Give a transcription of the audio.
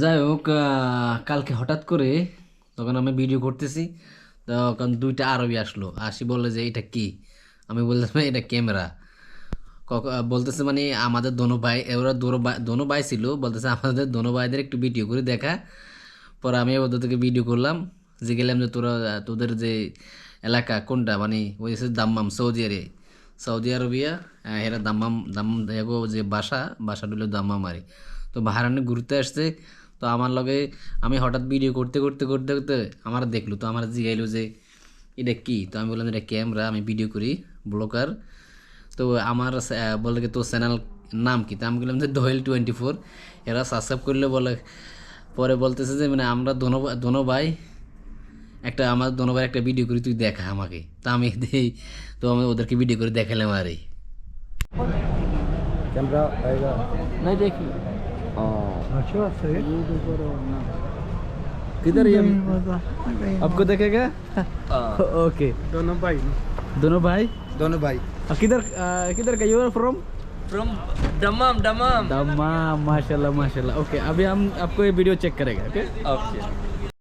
যাই হোক কালকে হঠাৎ করে তখন আমি ভিডিও করতেছি, তখন দুইটা আরবি আসলো। আসি বলে যে এটা কি? আমি বললাম, এটা ক্যামেরা। বলতেছে মানে আমাদের দোনো ভাই, ওরা দোনো ভাই দোনো ভাই ছিল, বলতেছে আমাদের দোনো ভাইদের একটু ভিডিও করে দেখা। পরে আমি ওদের থেকে ভিডিও করলাম, যে গেলাম যে তোরা, তোদের যে এলাকা কোনটা মানে ওই দাম্মাম, সৌদি আরে, সৌদি আরবিয়া এরা দাম্মাম দাম যে বাসা, বাসাটা হলো দাম্মাম আরে। তো বাহারানে ঘুরতে আসছে। তো আমার লগে আমি হঠাৎ ভিডিও করতে করতে করতে করতে আমার দেখল তো আমার জিগাইলো যে এটা কি? তো আমি বললাম এটা ক্যামেরা আমি ভিডিও করি ব্লকার। তো আমার বলে কি তোর চ্যানেল নাম কি? তো আমি বললাম যে ডোয়েল টোয়েন্টি ফোর এরা সাবস্ক্রাইব করলে বলে পরে বলতেছে যে মানে আমরা দোনো দোনো ভাই একটা আমার দোনো ভাই একটা ভিডিও করি তুই দেখা আমাকে। তা আমি দিই তো আমি ওদেরকে ভিডিও করে দেখালাম আর। এই ক্যামেরা না দেখি। किधर ये आपको देखेगा ओके दोनों भाई दोनों भाई दोनों भाई अ, किधर किधर का you are from from Dammam Dammam Dammam माशाल्लाह माशाल्लाह ओके अभी हम आपको ये वीडियो चेक करेंगे ओके ओके